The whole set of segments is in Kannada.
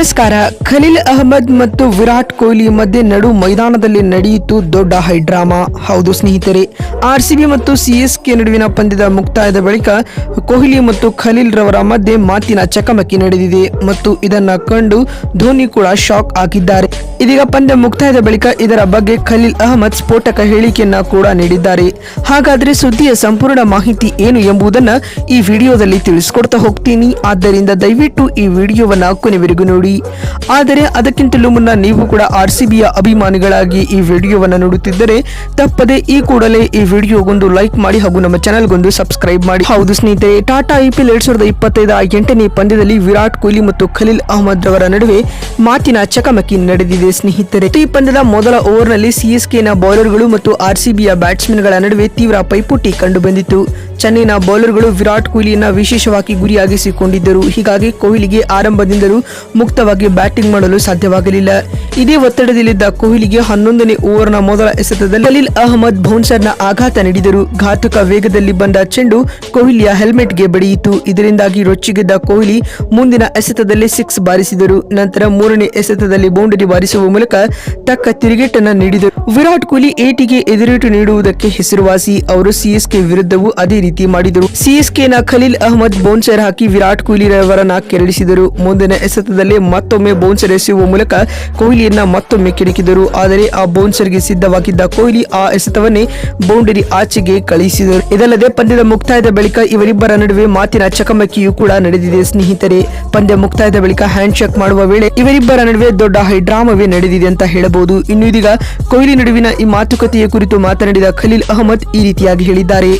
ನಮಸ್ಕಾರ. ಖಲೀಲ್ ಅಹಮದ್ ಮತ್ತು ವಿರಾಟ್ ಕೊಹ್ಲಿ ಮಧ್ಯೆ ನಡು ಮೈದಾನದಲ್ಲಿ ನಡೆಯಿತು ದೊಡ್ಡ ಹೈಡ್ರಾಮಾ. ಹೌದು ಸ್ನೇಹಿತರೆ ಆರ್ಸಿಬಿ ಮತ್ತು ಸಿಎಸ್ಕೆ ನಡುವಿನ ಪಂದ್ಯದ ಮುಕ್ತಾಯದ ಬಳಿಕ ಕೊಹ್ಲಿ ಮತ್ತು ಖಲೀಲ್ ರವರ ಮಧ್ಯೆ ಮಾತಿನ ಚಕಮಕಿ ನಡೆದಿದೆ ಮತ್ತು ಇದನ್ನ ಕಂಡು ಧೋನಿ ಕೂಡ ಶಾಕ್ ಆಗಿದ್ದಾರೆ ಇದೀಗ ಪಂದ್ಯ ಮುಕ್ತಾಯದ ಬಳಿಕ ಇದರ ಬಗ್ಗೆ ಖಲೀಲ್ ಅಹಮದ್ ಸ್ಫೋಟಕ ಹೇಳಿಕೆಯನ್ನ ಕೂಡ ನೀಡಿದ್ದಾರೆ. ಹಾಗಾದ್ರೆ ಸುದ್ದಿಯ ಸಂಪೂರ್ಣ ಮಾಹಿತಿ ಏನು ಎಂಬುದನ್ನ ಈ ವಿಡಿಯೋದಲ್ಲಿ ತಿಳಿಸಿಕೊಡ್ತಾ ಹೋಗ್ತೀನಿ. ಆದ್ದರಿಂದ ದಯವಿಟ್ಟು ಈ ವಿಡಿಯೋವನ್ನ ಕೊನೆವರೆಗೂ ನೋಡಿ. ಆದರೆ ಅದಕ್ಕಿಂತಲೂ ಮುನ್ನ ನೀವು ಕೂಡ ಆರ್ಸಿಬಿಯ ಅಭಿಮಾನಿಗಳಾಗಿ ಈ ವಿಡಿಯೋವನ್ನ ನೋಡುತ್ತಿದ್ದರೆ ತಪ್ಪದೆ ಈ ಕೂಡಲೇ ಈ ವಿಡಿಯೋಗೊಂದು ಲೈಕ್ ಮಾಡಿ ಹಾಗೂ ನಮ್ಮ ಚಾನೆಲ್ಗೊಂದು ಸಬ್ಸ್ಕ್ರೈಬ್ ಮಾಡಿ. ಹೌದು ಸ್ನೇಹಿತರೆ, ಟಾಟಾ ಐಪಿಎಲ್ ಎರಡ್ ಸಾವಿರದ ಇಪ್ಪತ್ತೈದ ಎಂಟನೇ ಪಂದ್ಯದಲ್ಲಿ ವಿರಾಟ್ ಕೊಹ್ಲಿ ಮತ್ತು ಖಲೀಲ್ ಅಹಮದ್ ರವರ ನಡುವೆ ಮಾತಿನ ಚಕಮಕಿ ನಡೆದಿದೆ ಸ್ನೇಹಿತರೆ. ಈ ಪಂದ್ಯದ ಮೊದಲ ಓವರ್ನಲ್ಲಿ ಸಿಎಸ್ಕೆನ ಬೌಲರ್ಗಳು ಮತ್ತು ಆರ್ಸಿಬಿಯ ಬ್ಯಾಟ್ಸ್ಮನ್ಗಳ ನಡುವೆ ತೀವ್ರ ಪೈಪೋಟಿ ಕಂಡು ಬಂದಿತ್ತು ಚೆನ್ನೈನ ಬೌಲರ್ಗಳು ವಿರಾಟ್ ಕೊಹ್ಲಿಯನ್ನ ವಿಶೇಷವಾಗಿ ಗುರಿಯಾಗಿಸಿಕೊಂಡಿದ್ದರು. ಹೀಗಾಗಿ ಕೊಹ್ಲಿಗೆ ಆರಂಭದಿಂದಲೂ ಮುಕ್ತವಾಗಿ ಬ್ಯಾಟಿಂಗ್ ಮಾಡಲು ಸಾಧ್ಯವಾಗಲಿಲ್ಲ. ಇದೇ ಒತ್ತಡದಲ್ಲಿದ್ದ ಕೊಹ್ಲಿಗೆ ಹನ್ನೊಂದನೇ ಓವರ್ನ ಮೊದಲ ಎಸೆತದಲ್ಲಿ ಖಲೀಲ್ ಅಹಮದ್ ಬೌನ್ಸರ್ನ ಆಘಾತ ನೀಡಿದರು. ಘಾತಕ ವೇಗದಲ್ಲಿ ಬಂದ ಚೆಂಡು ಕೊಹ್ಲಿಯ ಹೆಲ್ಮೆಟ್ಗೆ ಬಡಿಯಿತು. ಇದರಿಂದಾಗಿ ರೊಚ್ಚಿಗೆದ್ದ ಕೊಹ್ಲಿ ಮುಂದಿನ ಎಸೆತದಲ್ಲಿ ಸಿಕ್ಸ್ ಬಾರಿಸಿದರು. ನಂತರ ಮೂರನೇ ಎಸೆತದಲ್ಲಿ ಬೌಂಡರಿ ಬಾರಿಸುವ ಮೂಲಕ ತಕ್ಕ ತಿರುಗೇಟನ್ನು ನೀಡಿದರು. ವಿರಾಟ್ ಕೊಹ್ಲಿ ಏಟಿಗೆ ಎದುರೇಟು ನೀಡುವುದಕ್ಕೆ ಹೆಸರುವಾಸಿ. ಅವರು ಸಿಎಸ್ಕೆ ವಿರುದ್ಧವೂ ಅದೇ ಮಾಡಿದರು. ಸಿಎಸ್ಕೆನ ಖಲೀಲ್ ಅಹಮದ್, ಬೌನ್ಸರ್ ಹಾಕಿ ವಿರಾಟ್ ಕೊಹ್ಲಿ ರವರನ್ನ ಕೆರಳಿಸಿದರು. ಮುಂದಿನ ಎಸೆತದಲ್ಲಿ ಮತ್ತೊಮ್ಮೆ ಬೌನ್ಸರ್ ಎಸೆಯುವ ಮೂಲಕ ಕೊಹ್ಲಿಯನ್ನ ಮತ್ತೊಮ್ಮೆ ಕೆಡಕಿದರು ಆದರೆ ಆ ಬೌನ್ಸರ್ಗೆ ಸಿದ್ಧವಾಗಿದ್ದ ಕೊಹ್ಲಿ ಆ ಎಸೆತವನ್ನೇ ಬೌಂಡರಿ ಆಚೆಗೆ ಕಳುಹಿಸಿದರು ಇದಲ್ಲದೆ ಪಂದ್ಯದ ಮುಕ್ತಾಯದ ಬಳಿಕ ಇವರಿಬ್ಬರ ನಡುವೆ ಮಾತಿನ ಚಕಮಕಿಯೂ ಕೂಡ ನಡೆದಿದೆ ಸ್ನೇಹಿತರೆ. ಪಂದ್ಯ ಮುಕ್ತಾಯದ ಬಳಿಕ ಹ್ಯಾಂಡ್ ಚೆಕ್ ಮಾಡುವ ವೇಳೆ ಇವರಿಬ್ಬರ ನಡುವೆ ದೊಡ್ಡ ಹೈಡ್ರಾಮವೇ ನಡೆದಿದೆ ಅಂತ ಹೇಳಬಹುದು. ಇನ್ನು ಇದೀಗ ಕೊಹ್ಲಿ ನಡುವಿನ ಈ ಮಾತುಕತೆಯ ಕುರಿತು ಮಾತನಾಡಿದ ಖಲೀಲ್ ಅಹಮದ್ ಈ ರೀತಿಯಾಗಿ ಹೇಳಿದ್ದಾರೆ.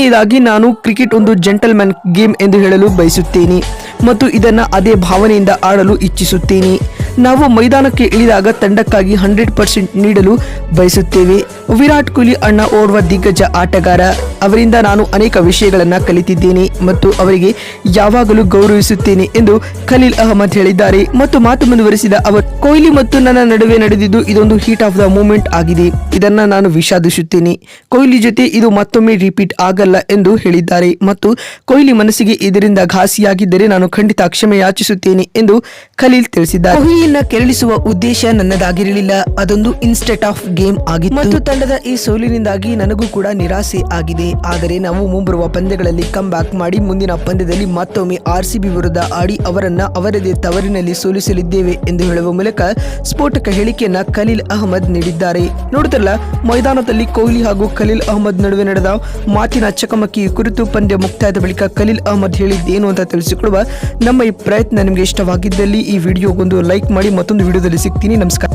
ಮೊದಲನೆಯದಾಗಿ ನಾನು ಕ್ರಿಕೆಟ್ ಒಂದು ಜೆಂಟಲ್ಮ್ಯಾನ್ ಗೇಮ್ ಎಂದು ಹೇಳಲು ಬಯಸುತ್ತೇನೆ ಮತ್ತು ಇದನ್ನು ಅದೇ ಭಾವನೆಯಿಂದ ಆಡಲು ಇಚ್ಛಿಸುತ್ತೇನೆ. ನಾವು ಮೈದಾನಕ್ಕೆ ಇಳಿದಾಗ ತಂಡಕ್ಕಾಗಿ ಹಂಡ್ರೆಡ್ ಪರ್ಸೆಂಟ್ ನೀಡಲು ಬಯಸುತ್ತೇವೆ. ವಿರಾಟ್ ಕೊಹ್ಲಿ ಅಣ್ಣ ಓರ್ವ ದಿಗ್ಗಜ ಆಟಗಾರ. ಅವರಿಂದ ನಾನು ಅನೇಕ ವಿಷಯಗಳನ್ನು ಕಲಿತಿದ್ದೇನೆ ಮತ್ತು ಅವರಿಗೆ ಯಾವಾಗಲೂ ಗೌರವಿಸುತ್ತೇನೆ ಎಂದು ಖಲೀಲ್ ಅಹಮದ್ ಹೇಳಿದ್ದಾರೆ. ಮತ್ತು ಮಾತು ಮುಂದುವರೆಸಿದ ಅವರು, ಕೊಹ್ಲಿ ಮತ್ತು ನನ್ನ ನಡುವೆ ನಡೆದಿದ್ದು ಇದೊಂದು ಹೀಟ್ ಆಫ್ ದ ಮೂಮೆಂಟ್ ಆಗಿದೆ. ಇದನ್ನ ನಾನು ವಿಷಾದಿಸುತ್ತೇನೆ. ಕೊಹ್ಲಿ ಜೊತೆ ಇದು ಮತ್ತೊಮ್ಮೆ ರಿಪೀಟ್ ಆಗಲ್ಲ. ಎಂದು ಹೇಳಿದ್ದಾರೆ ಮತ್ತು ಕೊಹ್ಲಿ ಮನಸ್ಸಿಗೆ ಇದರಿಂದ ಘಾಸಿಯಾಗಿದ್ದರೆ ನಾನು ಖಂಡಿತ ಕ್ಷಮೆ ಯಾಚಿಸುತ್ತೇನೆ ಎಂದು ಖಲೀಲ್ ತಿಳಿಸಿದ್ದಾರೆ. ಕೊಹ್ಲಿಯನ್ನ ಕೆರಳಿಸುವ ಉದ್ದೇಶ ನನ್ನದಾಗಿರಲಿಲ್ಲ. ಅದೊಂದು ಇನ್ಸ್ಟೆಟ್ ಆಫ್ ಗೇಮ್ ಆಗಿತ್ತು. ಮತ್ತು ತಂಡದ ಈ ಸೋಲಿನಿಂದಾಗಿ ನನಗೂ ಕೂಡ ನಿರಾಸೆ ಆಗಿದೆ. ಆದರೆ ನಾವು ಮುಂಬರುವ ಪಂದ್ಯಗಳಲ್ಲಿ ಕಮ್ ಬ್ಯಾಕ್ ಮಾಡಿ ಮುಂದಿನ ಪಂದ್ಯದಲ್ಲಿ ಮತ್ತೊಮ್ಮೆ ಆರ್ ಸಿಬಿ ವಿರುದ್ಧ ಆಡಿ ಅವರನ್ನ ಅವರದೇ ತವರಿನಲ್ಲಿ ಸೋಲಿಸಲಿದ್ದೇವೆ ಎಂದು ಹೇಳುವ ಮೂಲಕ ಸ್ಫೋಟಕ ಹೇಳಿಕೆಯನ್ನ ಖಲೀಲ್ ಅಹಮದ್ ನೀಡಿದ್ದಾರೆ. ನೋಡುತ್ತಲ್ಲ ಮೈದಾನದಲ್ಲಿ ಕೊಹ್ಲಿ ಹಾಗೂ ಖಲೀಲ್ ಅಹಮದ್ ನಡುವೆ ನಡೆದ ಮಾತಿನ ಚಕಮಕಿ ಕುರಿತು ಪಂದ್ಯ ಮುಕ್ತಾಯದ ಬಳಿಕ ಖಲೀಲ್ ಅಹಮದ್ ಹೇಳಿದ್ದೇನು ಅಂತ ತಿಳಿಸಿಕೊಡುವ ನಮ್ಮ ಈ ಪ್ರಯತ್ನ ನಿಮಗೆ ಇಷ್ಟವಾಗಿದ್ದಲ್ಲಿ ಈ ವಿಡಿಯೋಗೊಂದು ಲೈಕ್ ಮಾಡಿ ಮತ್ತೊಂದು ವಿಡಿಯೋದಲ್ಲಿ ಸಿಗ್ತೀನಿ. ನಮಸ್ಕಾರ.